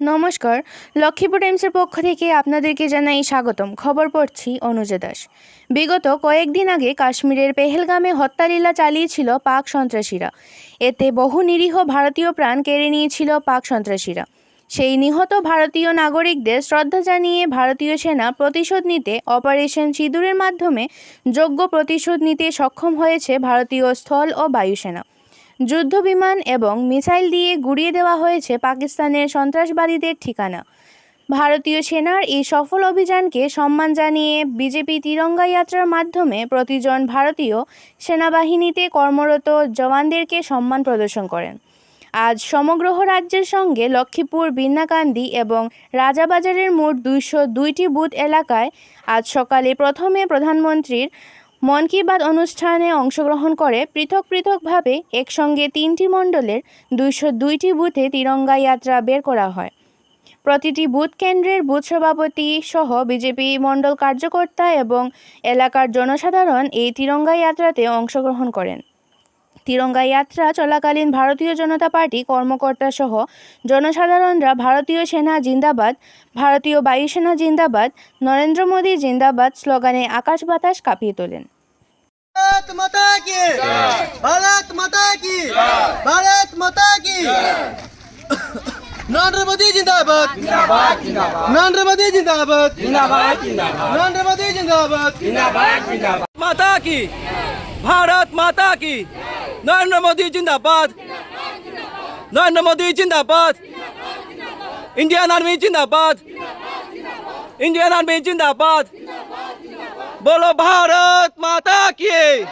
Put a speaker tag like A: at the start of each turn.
A: নমস্কার, লক্ষ্মীপুর টাইমসের পক্ষ থেকে আপনাদেরকে জানাই স্বাগতম। খবর পড়ছি অনুজা দাস। বিগত কয়েকদিন আগে কাশ্মীরের পেহেলগামে হত্যালীলা চালিয়েছিল পাক সন্ত্রাসীরা। এতে বহু নিরীহ ভারতীয় প্রাণ কেড়ে নিয়েছিল পাক সন্ত্রাসীরা। সেই নিহত ভারতীয় নাগরিকদের শ্রদ্ধা জানিয়ে ভারতীয় সেনা প্রতিশোধ নিতে অপারেশন সিঁদুরের মাধ্যমে যোগ্য প্রতিশোধ নিতে সক্ষম হয়েছে ভারতীয় স্থল ও বায়ুসেনা। যুদ্ধবিমান এবং মিসাইল দিয়ে গুড়িয়ে দেওয়া হয়েছে পাকিস্তানের সন্ত্রাসবাদীদের ঠিকানা। ভারতীয় সেনার এই সফল অভিযানকে সম্মান জানিয়ে বিজেপি তিরঙ্গা যাত্রার মাধ্যমে প্রতিজন ভারতীয় সেনাবাহিনীতে কর্মরত জওয়ানদেরকে সম্মান প্রদর্শন করেন। আজ সমগ্র রাজ্যের সঙ্গে লক্ষ্মীপুর বিন্নাকান্দি এবং রাজাবাজারের মোট দুইশো দুইটি বুথ এলাকায় আজ সকালে প্রথমে প্রধানমন্ত্রীর মন কি বাত অনুষ্ঠানে অংশগ্রহণ করে পৃথক পৃথকভাবে একসঙ্গে তিনটি মণ্ডলের দুইশো দুইটি বুথে তিরঙ্গা যাত্রা বের করা হয়। প্রতিটি বুথ কেন্দ্রের বুথ সভাপতি সহ বিজেপি মণ্ডল কার্যকর্তা এবং এলাকার জনসাধারণ এই তিরঙ্গা যাত্রাতে অংশগ্রহণ করেন। তিরঙ্গা যাত্রা চলাকালীন ভারতীয় জনতা পার্টি কর্মকর্তা সহ জনসাধারণরা ভারতীয় সেনা জিন্দাবাদ ভারতীয় বায়ুসেনা জিন্দাবাদ নরেন্দ্র মোদী জিন্দাবাদ স্লোগানে আকাশ বাতাস কাঁপিয়ে তোলেন
B: भारत माता की भारत माता की भारत माता की नरेंद्र मोदी जिंदाबाद नरेंद्र मोदी जिंदाबाद नरेंद्र मोदी जिंदाबाद
C: माता की भारत माता की। नरेंद्र मोदी जिंदाबाद। नरेंद्र मोदी जिंदाबाद। इंडियन आर्मी जिंदाबाद। इंडियन आर्मी जिंदाबाद। बोलो भारत माता की।